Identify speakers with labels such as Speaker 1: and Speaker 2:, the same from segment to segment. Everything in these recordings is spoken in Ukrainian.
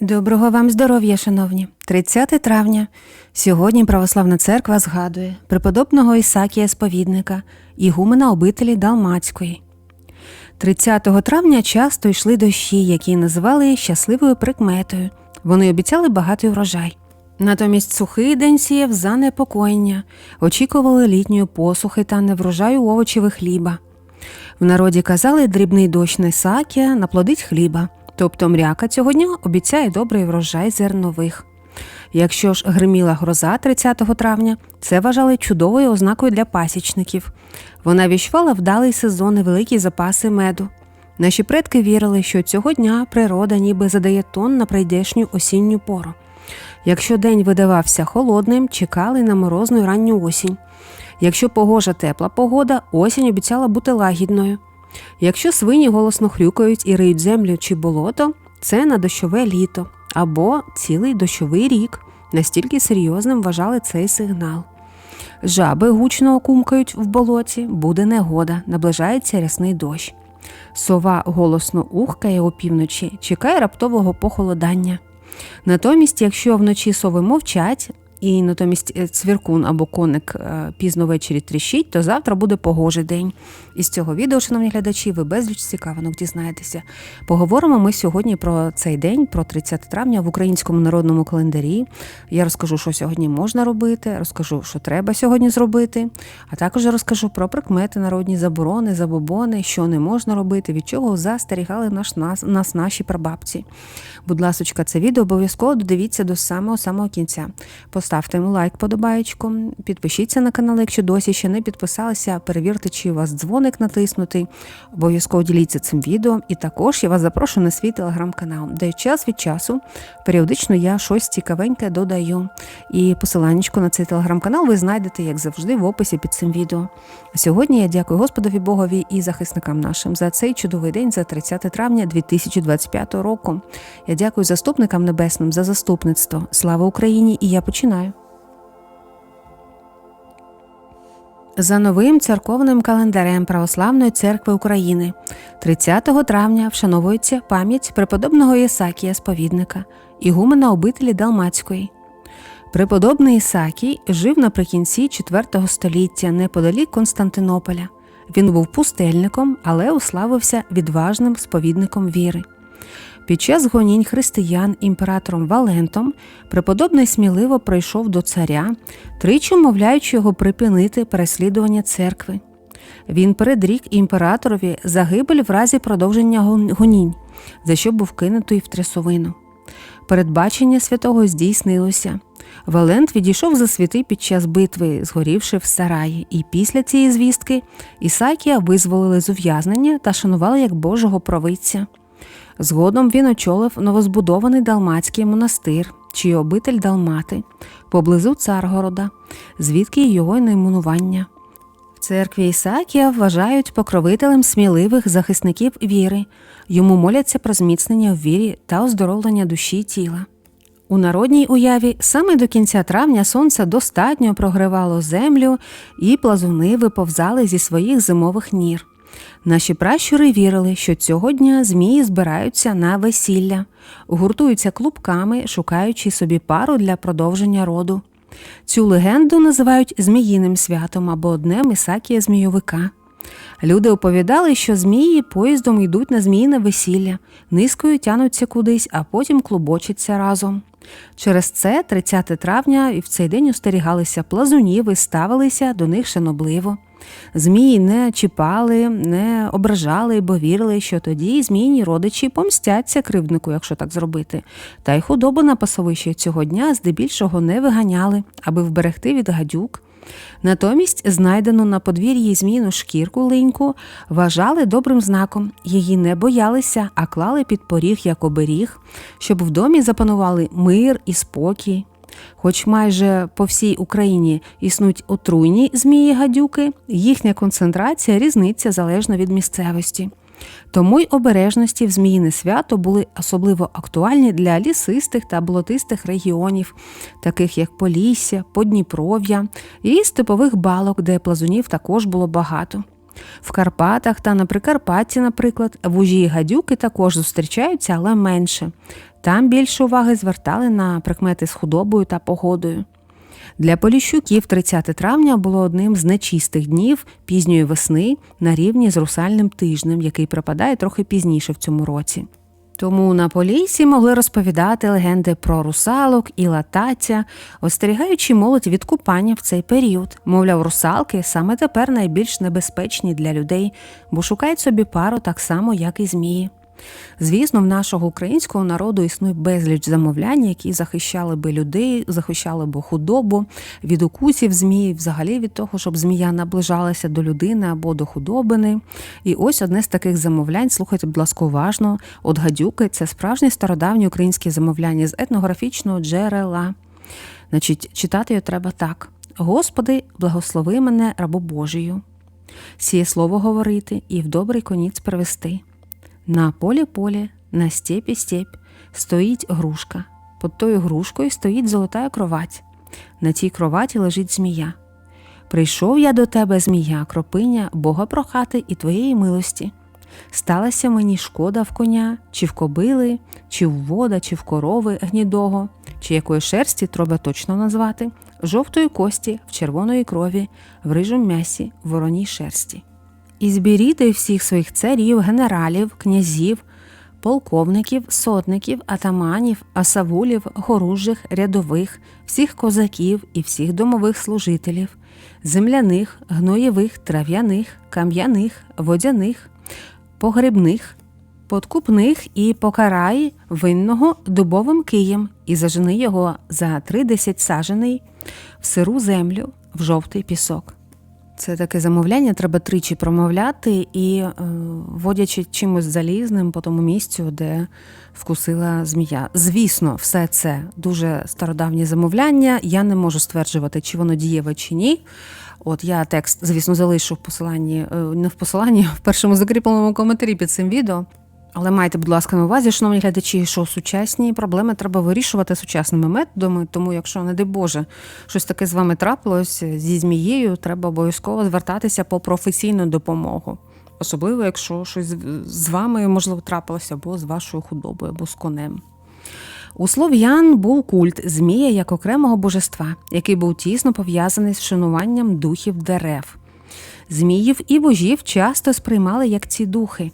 Speaker 1: Доброго вам здоров'я, шановні! 30 травня. Сьогодні Православна церква згадує преподобного Ісакія Сповідника, ігумена обителі Далмацької. 30 травня часто йшли дощі, які називали щасливою прикметою. Вони обіцяли багатий врожай. Натомість сухий день сіяв занепокоєння, очікували літньої посухи та неврожаю овочів і хліба. В народі казали, дрібний дощ на Ісакія наплодить хліба, тобто мряка цього дня обіцяє добрий врожай зернових. Якщо ж гриміла гроза 30 травня, це вважали чудовою ознакою для пасічників. Вона віщувала вдалий сезон і великі запаси меду. Наші предки вірили, що цього дня природа ніби задає тон на прийдешню осінню пору. Якщо день видавався холодним, чекали на морозну ранню осінь. Якщо погожа тепла погода, осінь обіцяла бути лагідною. Якщо свині голосно хрюкають і риють землю чи болото, це на дощове літо або цілий дощовий рік. Настільки серйозним вважали цей сигнал. Жаби гучно окумкають в болоті, буде негода, наближається рясний дощ. Сова голосно ухкає опівночі, чекає раптового похолодання. Натомість, якщо вночі сови мовчать, і натомість е, цвіркун або коник е, пізно ввечері тріщить, то завтра буде погожий день. Із цього відео, шановні глядачі, ви безліч цікавинок дізнаєтеся. Поговоримо ми сьогодні про цей день, про 30 травня в українському народному календарі. Я розкажу, що сьогодні можна робити, розкажу, що треба сьогодні зробити, а також розкажу про прикмети, народні заборони, забобони, що не можна робити, від чого застерігали наш, нас, нас наші прабабці. Будь ласочка, це відео обов'язково додивіться до самого самого кінця. Поставте йому лайк, подобаєчку, підпишіться на канал, якщо досі ще не підписалися. Перевірте, чи у вас дзвоник натиснутий. Обов'язково діліться цим відео. І також я вас запрошую на свій телеграм-канал, де час від часу періодично я щось цікавеньке додаю. І посиланнячко на цей телеграм-канал ви знайдете, як завжди, в описі під цим відео. А сьогодні я дякую Господові Богові і захисникам нашим за цей чудовий день, за 30 травня 2025 року. Я дякую заступникам небесним за заступництво. Слава Україні! І я починаю. За новим церковним календарем Православної церкви України 30 травня вшановується пам'ять преподобного Ісакія Сповідника, ігумена обителі Далмацької. Преподобний Ісакій жив наприкінці IV століття неподалік Константинополя. Він був пустельником, але уславився відважним сповідником віри. Під час гонінь християн імператором Валентом преподобний сміливо прийшов до царя, тричі мовляючи його припинити переслідування церкви. Він передрік імператорові загибель в разі продовження гонінь, за що був кинутий в трясовину. Передбачення святого здійснилося. Валент відійшов за світи під час битви, згорівши в сараї, і після цієї звістки Ісакія визволили з ув'язнення та шанували як Божого провидця. Згодом він очолив новозбудований Далмацький монастир, чий обитель Далмати, поблизу Царгорода, звідки й його найменування. В церкві Ісакія вважають покровителем сміливих захисників віри, йому моляться про зміцнення в вірі та оздоровлення душі й тіла. У народній уяві саме до кінця травня сонце достатньо прогревало землю, і плазуни виповзали зі своїх зимових нір. Наші пращури вірили, що цього дня змії збираються на весілля, гуртуються клубками, шукаючи собі пару для продовження роду. Цю легенду називають Зміїним святом або днем Ісакія Змійовика. Люди оповідали, що змії поїздом йдуть на зміїне весілля, низкою тянуться кудись, а потім клубочаться разом. Через це 30 травня і в цей день остерігалися плазунів і ставилися до них шанобливо. Змії не чіпали, не ображали, бо вірили, що тоді змійні родичі помстяться кривднику, якщо так зробити. Та й худобу на пасовищі цього дня здебільшого не виганяли, аби вберегти від гадюк. Натомість знайдену на подвір'ї зміну шкірку линьку вважали добрим знаком, її не боялися, а клали під поріг як оберіг, щоб в домі запанували мир і спокій. Хоч майже по всій Україні існують отруйні змії гадюки, їхня концентрація різниця залежно від місцевості. Тому й обережності в Зміїне свято були особливо актуальні для лісистих та болотистих регіонів, таких як Полісся, Подніпров'я і степових балок, де плазунів також було багато. В Карпатах та на Прикарпатті, наприклад, вужі гадюки також зустрічаються, але менше. Там більше уваги звертали на прикмети з худобою та погодою. Для Поліщуків 30 травня було одним з нечистих днів пізньої весни на рівні з русальним тижнем, який припадає трохи пізніше в цьому році. Тому на Поліссі могли розповідати легенди про русалок і латаця, остерігаючи молодь від купання в цей період. Мовляв, русалки саме тепер найбільш небезпечні для людей, бо шукають собі пару так само, як і змії. Звісно, в нашого українського народу існує безліч замовлянь, які захищали би людей, захищали б худобу від укусів змії, взагалі від того, щоб змія наближалася до людини або до худобини. І ось одне з таких замовлянь, слухайте, будь ласка, уважно, от гадюки це справжнє стародавнє українське замовляння з етнографічного джерела. Значить, читати його треба так: Господи, благослови мене, рабу Божію. Сіє слово говорити і в добрий конець привести. На полі полі, на степі степь стоїть грушка. Под тою грушкою стоїть золота кровать. На тій кроваті лежить змія. Прийшов я до тебе, змія, кропиня, Бога прохати і твоєї милості. Сталася мені шкода в коня, чи в кобили, чи в вода, чи в корови гнідого, чи якої шерсті треба точно назвати, жовтої кості, в червоної крові, в рижому м'ясі, вороній шерсті. І зберіти всіх своїх царів, генералів, князів, полковників, сотників, атаманів, асавулів, горужих, рядових, всіх козаків і всіх домових служителів, земляних, гноєвих, трав'яних, кам'яних, водяних, погребних, подкупних і покарай винного дубовим києм і зажени його за тридесять сажений в сиру землю, в жовтий пісок. Це таке замовляння, треба тричі промовляти і е, водячи чимось залізним по тому місцю, де вкусила змія. Звісно, все це дуже стародавні замовляння. Я не можу стверджувати, чи воно дієве, чи ні. От я текст, звісно, залишу в посиланні, е, не в посиланні, в першому закріпленому коментарі під цим відео. Але майте, будь ласка, на увазі, шановні глядачі, що сучасні проблеми треба вирішувати сучасними методами. Тому, якщо, не дай Боже, щось таке з вами трапилось зі змією, треба обов'язково звертатися по професійну допомогу. Особливо, якщо щось з вами можливо трапилося або з вашою худобою, або з конем. У слов'ян був культ Змія як окремого божества, який був тісно пов'язаний з вшануванням духів дерев. Зміїв і божів часто сприймали як ці духи.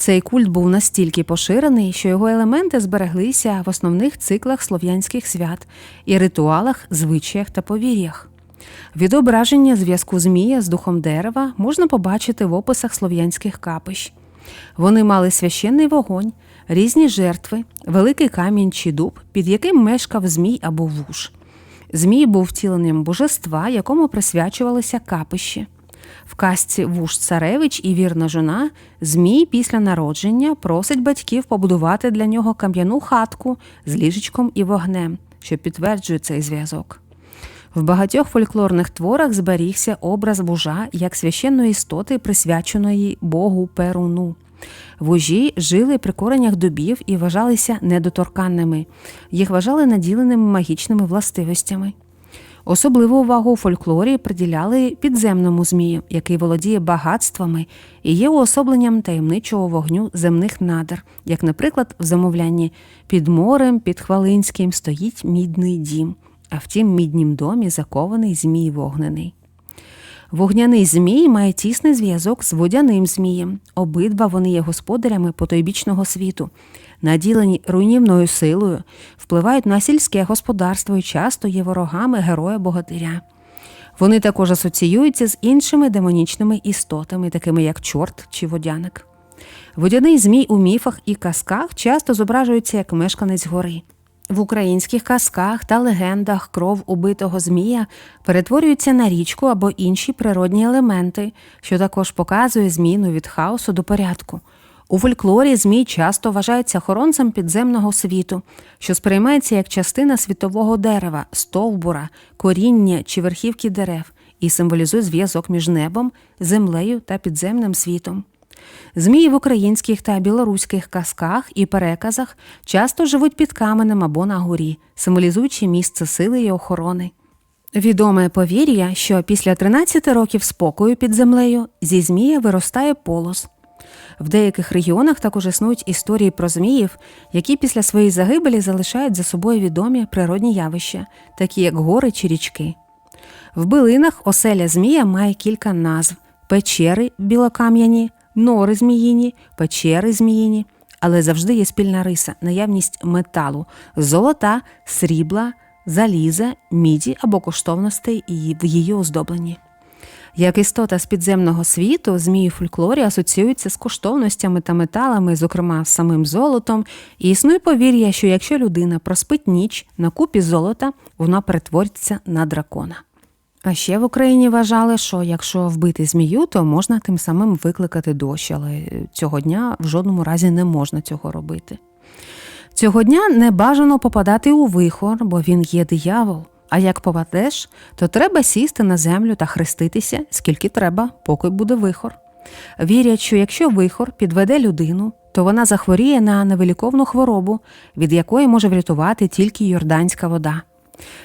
Speaker 1: Цей культ був настільки поширений, що його елементи збереглися в основних циклах слов'янських свят і ритуалах, звичаях та повір'ях. Відображення зв'язку Змія з духом дерева можна побачити в описах слов'янських капищ. Вони мали священний вогонь, різні жертви, великий камінь чи дуб, під яким мешкав змій або вуж. Змій був втіленням божества, якому присвячувалися капищі. В казці Вуж Царевич і вірна жона Змій після народження просить батьків побудувати для нього кам'яну хатку з ліжечком і вогнем, що підтверджує цей зв'язок. В багатьох фольклорних творах зберігся образ вужа як священної істоти, присвяченої Богу Перуну. Вужі жили при коренях дубів і вважалися недоторканними, їх вважали наділеними магічними властивостями. Особливу увагу у фольклорі приділяли підземному змію, який володіє багатствами і є уособленням таємничого вогню земних надр, як, наприклад, в замовлянні під морем, під Хвалинським стоїть мідний дім, а в тім міднім домі закований змій вогнений. Вогняний змій має тісний зв'язок з водяним змієм. Обидва вони є господарями потойбічного світу, наділені руйнівною силою, впливають на сільське господарство і часто є ворогами героя богатиря. Вони також асоціюються з іншими демонічними істотами, такими як чорт чи водяник. Водяний змій у міфах і казках часто зображується як мешканець гори. В українських казках та легендах кров убитого змія перетворюється на річку або інші природні елементи, що також показує зміну від хаосу до порядку. У фольклорі змій часто вважається охоронцем підземного світу, що сприймається як частина світового дерева, стовбура, коріння чи верхівки дерев і символізує зв'язок між небом, землею та підземним світом. Змії в українських та білоруських казках і переказах часто живуть під каменем або на горі, символізуючи місце сили і охорони. Відоме повір'я, що після 13 років спокою під землею зі змія виростає полос. В деяких регіонах також існують історії про зміїв, які після своєї загибелі залишають за собою відомі природні явища, такі як гори чи річки. В билинах оселя Змія має кілька назв: печери білокам'яні, нори зміїні, печери зміїні, але завжди є спільна риса, наявність металу, золота, срібла, заліза, міді або коштовностей в її оздобленні. Як істота з підземного світу, змії фольклорі асоціюються з коштовностями та металами, зокрема з самим золотом, і існує повір'я, що якщо людина проспить ніч на купі золота, вона перетвориться на дракона. А ще в Україні вважали, що якщо вбити змію, то можна тим самим викликати дощ, але цього дня в жодному разі не можна цього робити. Цього дня не бажано попадати у вихор, бо він є диявол. А як попадеш, то треба сісти на землю та хреститися, скільки треба, поки буде вихор. Вірять, що якщо вихор підведе людину, то вона захворіє на невиліковну хворобу, від якої може врятувати тільки йорданська вода.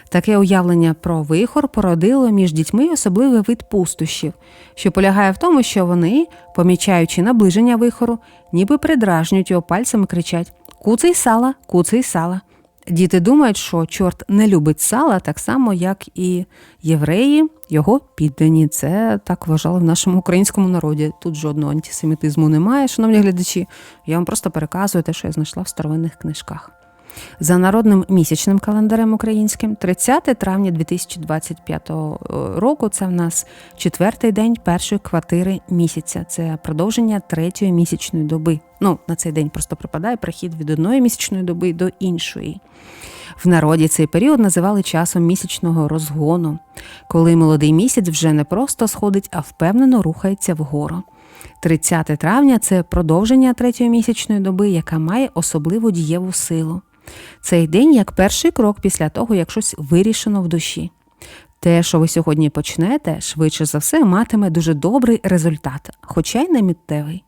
Speaker 1: Таке уявлення про вихор породило між дітьми особливий вид пустощів, що полягає в тому, що вони, помічаючи наближення вихору, ніби придражнюють його пальцем і кричать Куций сала, куций сала. Діти думають, що чорт не любить сала, так само, як і євреї, його піддані. Це так вважали в нашому українському народі. Тут жодного антисемітизму немає, шановні глядачі. Я вам просто переказую те, що я знайшла в старовинних книжках. За народним місячним календарем українським, 30 травня 2025 року, це в нас четвертий день першої квартири місяця. Це продовження третьої місячної доби. Ну, на цей день просто припадає прихід від одної місячної доби до іншої. В народі цей період називали часом місячного розгону, коли молодий місяць вже не просто сходить, а впевнено рухається вгору. 30 травня це продовження третьої місячної доби, яка має особливу дієву силу. Цей день як перший крок після того, як щось вирішено в душі. Те, що ви сьогодні почнете, швидше за все, матиме дуже добрий результат, хоча й не миттєвий.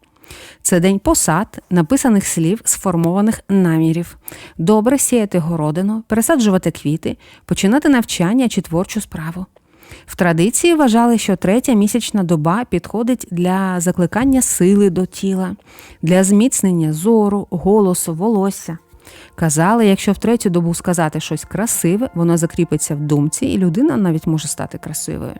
Speaker 1: Це день посад, написаних слів, сформованих намірів, добре сіяти городину, пересаджувати квіти, починати навчання чи творчу справу. В традиції вважали, що третя місячна доба підходить для закликання сили до тіла, для зміцнення зору, голосу, волосся. Казали, якщо в третю добу сказати щось красиве, воно закріпиться в думці, і людина навіть може стати красивою.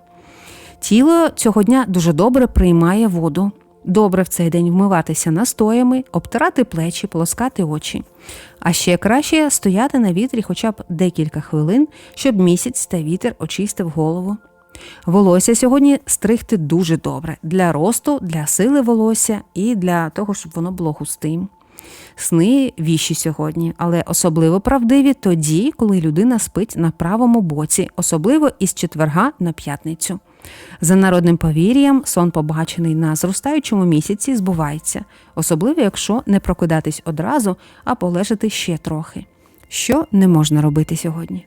Speaker 1: Тіло цього дня дуже добре приймає воду. Добре в цей день вмиватися настоями, обтирати плечі, полоскати очі. А ще краще стояти на вітрі хоча б декілька хвилин, щоб місяць та вітер очистив голову. Волосся сьогодні стригти дуже добре для росту, для сили волосся і для того, щоб воно було густим. Сни віші сьогодні, але особливо правдиві тоді, коли людина спить на правому боці, особливо із четверга на п'ятницю. За народним повір'ям, сон, побачений на зростаючому місяці, збувається, особливо якщо не прокидатись одразу, а полежати ще трохи. Що не можна робити сьогодні?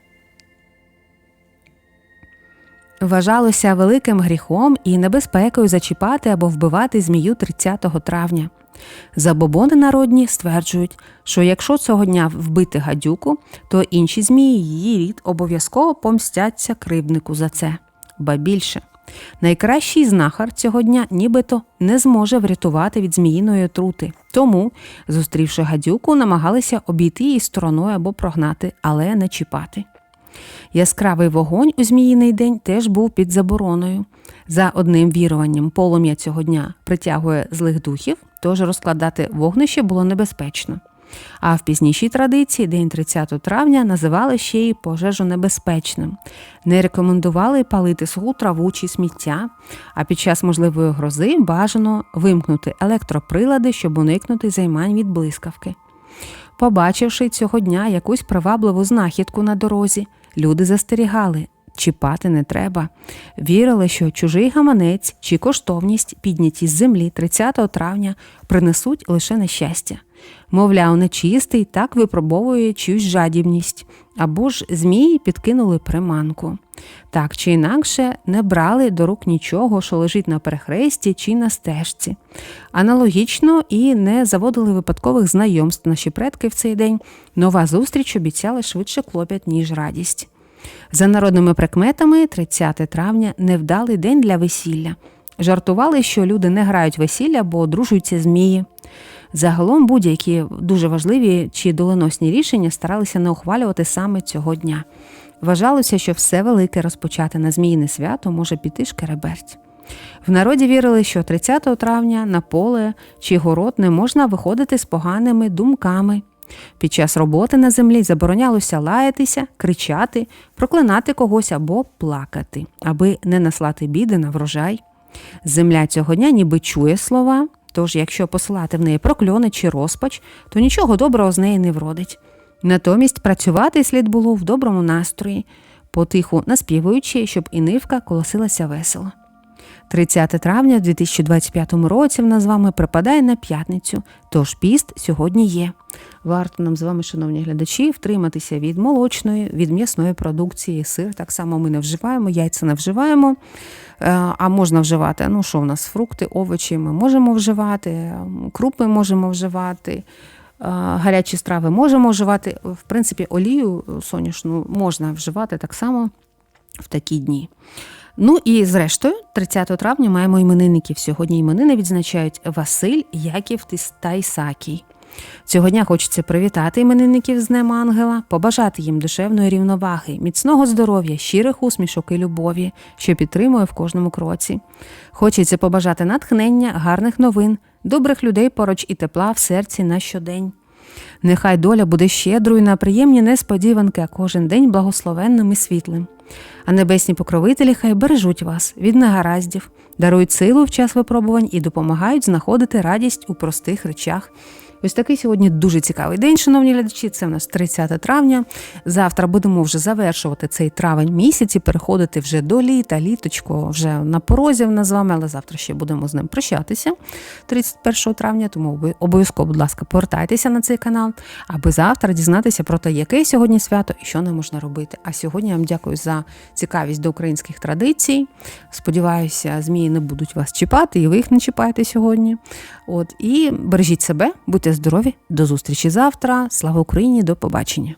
Speaker 1: Вважалося великим гріхом і небезпекою зачіпати або вбивати змію 30 травня. Забобони народні стверджують, що якщо цього дня вбити гадюку, то інші змії її рід обов'язково помстяться кривднику за це. Ба більше. Найкращий знахар цього дня нібито не зможе врятувати від зміїної отрути. Тому, зустрівши гадюку, намагалися обійти її стороною або прогнати, але не чіпати. Яскравий вогонь у Зміїний день теж був під забороною. За одним віруванням, полум'я цього дня притягує злих духів, тож розкладати вогнище було небезпечно. А в пізнішій традиції день 30 травня називали ще й пожежу небезпечним. Не рекомендували палити суху траву чи сміття, а під час можливої грози бажано вимкнути електроприлади, щоб уникнути займань від блискавки. Побачивши цього дня якусь привабливу знахідку на дорозі, люди застерігали. Чіпати не треба. Вірили, що чужий гаманець чи коштовність, підняті з землі 30 травня, принесуть лише нещастя. Мовляв, нечистий так випробовує чиюсь жадібність, або ж змії підкинули приманку. Так чи інакше не брали до рук нічого, що лежить на перехресті чи на стежці. Аналогічно і не заводили випадкових знайомств наші предки в цей день. Нова зустріч обіцяла швидше клопіт, ніж радість. За народними прикметами, 30 травня невдалий день для весілля. Жартували, що люди не грають весілля, бо одружуються змії. Загалом будь-які дуже важливі чи доленосні рішення старалися не ухвалювати саме цього дня. Вважалося, що все велике розпочати на зміїне свято може піти шкереберть. В народі вірили, що 30 травня на поле чи город не можна виходити з поганими думками. Під час роботи на землі заборонялося лаятися, кричати, проклинати когось або плакати, аби не наслати біди на врожай. Земля цього дня ніби чує слова, тож якщо посилати в неї прокльони чи розпач, то нічого доброго з неї не вродить. Натомість працювати слід було в доброму настрої, потиху наспівуючи, щоб і нивка колосилася весело. 30 травня в 2025 році в нас з вами припадає на п'ятницю, тож піст сьогодні є. Варто нам з вами, шановні глядачі, втриматися від молочної, від м'ясної продукції, сир так само ми не вживаємо, яйця не вживаємо. Е, А можна вживати. Ну, що в нас? Фрукти, овочі ми можемо вживати, крупи можемо вживати. е, Гарячі страви можемо вживати. В принципі, олію соняшну можна вживати так само в такі дні. Ну і зрештою, 30 травня маємо іменинників. Сьогодні іменини відзначають Василь, Яків та Ісакій. Цього дня хочеться привітати іменинників з Днем Ангела, побажати їм душевної рівноваги, міцного здоров'я, щирих усмішок і любові, що підтримує в кожному кроці. Хочеться побажати натхнення, гарних новин, добрих людей поруч і тепла в серці на щодень. Нехай доля буде щедрою на приємні несподіванки, а кожен день благословенним і світлим. А небесні покровителі хай бережуть вас від негараздів, дарують силу в час випробувань і допомагають знаходити радість у простих речах. Ось такий сьогодні дуже цікавий день, шановні глядачі. Це в нас 30 травня. Завтра будемо вже завершувати цей травень місяць і переходити вже до літа. Літочко вже на порозі в нас з вами, але завтра ще будемо з ним прощатися 31 травня. Тому ви обов'язково, будь ласка, повертайтеся на цей канал, аби завтра дізнатися про те, яке сьогодні свято і що не можна робити. А сьогодні я вам дякую за цікавість до українських традицій. Сподіваюся, змії не будуть вас чіпати, і ви їх не чіпаєте сьогодні. От і бережіть себе, будьте здорові, до зустрічі завтра. Слава Україні, до побачення.